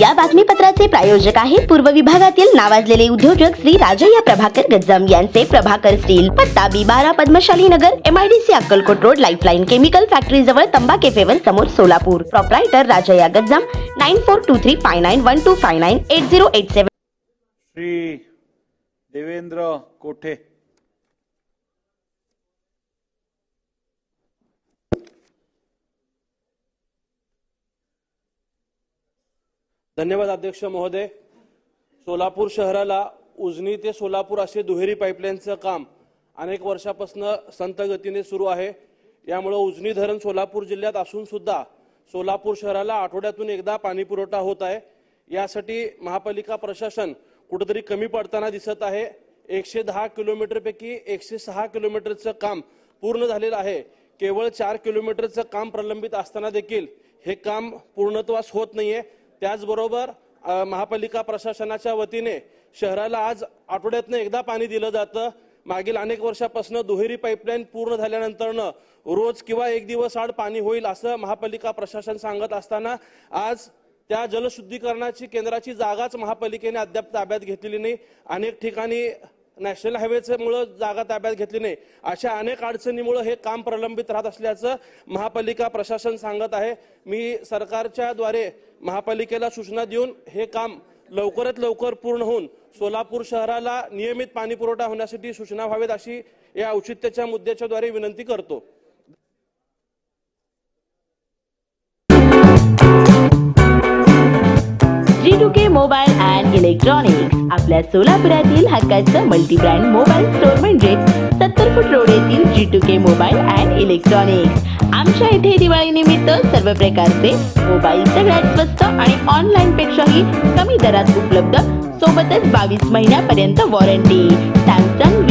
या बातमीपत्राचे प्रायोजक आहेत पूर्व विभागातील नावाजलेले उद्योजक श्री राजय्या प्रभाकर गज्जम. यांचे प्रभाकर स्टील पत्ता बी बारा Padmashali Nagar M I D C Akkalkot road lifeline chemical factory जवळ तंबा केफेवर समोर Solapur. Proprietor Rajayya Gajjam. Nine four two three five nine one two five nine eight zero eight seven Shri Devendra Kothe? धन्यवाद अध्यक्ष महोदय. सोलापूर शहराला उजनी ते सोलापूर असे दुहेरी पाईपलाईनचं काम अनेक वर्षापासून संत गतीने सुरू आहे. यामुळं उजनी धरण सोलापूर जिल्ह्यात असून सुद्धा सोलापूर शहराला आठवड्यातून एकदा पाणी पुरवठा होत आहे. यासाठी महापालिका प्रशासन कुठेतरी कमी पडताना दिसत आहे. एकशे दहा किलोमीटरपैकी एकशे सहा किलोमीटरचं काम पूर्ण झालेलं आहे. केवळ चार किलोमीटरचं काम प्रलंबित असताना देखील हे काम पूर्णत्वास होत नाहीये. त्याचबरोबर महापालिका प्रशासनाच्या वतीने शहराला आज आठवड्यातनं एकदा पाणी दिलं जातं. मागील अनेक वर्षापासून दुहेरी पाईपलाईन पूर्ण झाल्यानंतरनं रोज किंवा एक दिवस आड पाणी होईल असं महापालिका प्रशासन सांगत असताना आज त्या जलशुद्धीकरणाची केंद्राची जागाच महापालिकेने अद्याप ताब्यात घेतलेली नाही. अनेक ठिकाणी नॅशनल हायवेचे जागा ताब्यात घेतली नाही. अशा अनेक अडचणीमुळे हे काम प्रलंबित राहत असल्याचं महापालिका प्रशासन सांगत आहे. मी सरकारच्या द्वारे महापालिकेला सूचना देऊन हे काम लवकरात लवकर पूर्ण होऊन सोलापूर शहराला नियमित पाणीपुरवठा होण्यासाठी सूचना व्हावेत अशी या औचित्याच्या मुद्द्याच्या द्वारे विनंती करतो. Two K mobile and electronics आपल्या सोलापुरातील हक्काचं मल्टी ब्रँड मोबाईल स्टोअर म्हणजे सत्तर फूट रोड येथील जी two K mobile and electronics आमच्या इथे दिवाळी निमित्त सर्व प्रकारचे मोबाईल सगळ्यात स्वस्त आणि ऑनलाईन पेक्षाही कमी दरात उपलब्ध सोबतच बावीस महिन्यापर्यंत warranty Samsung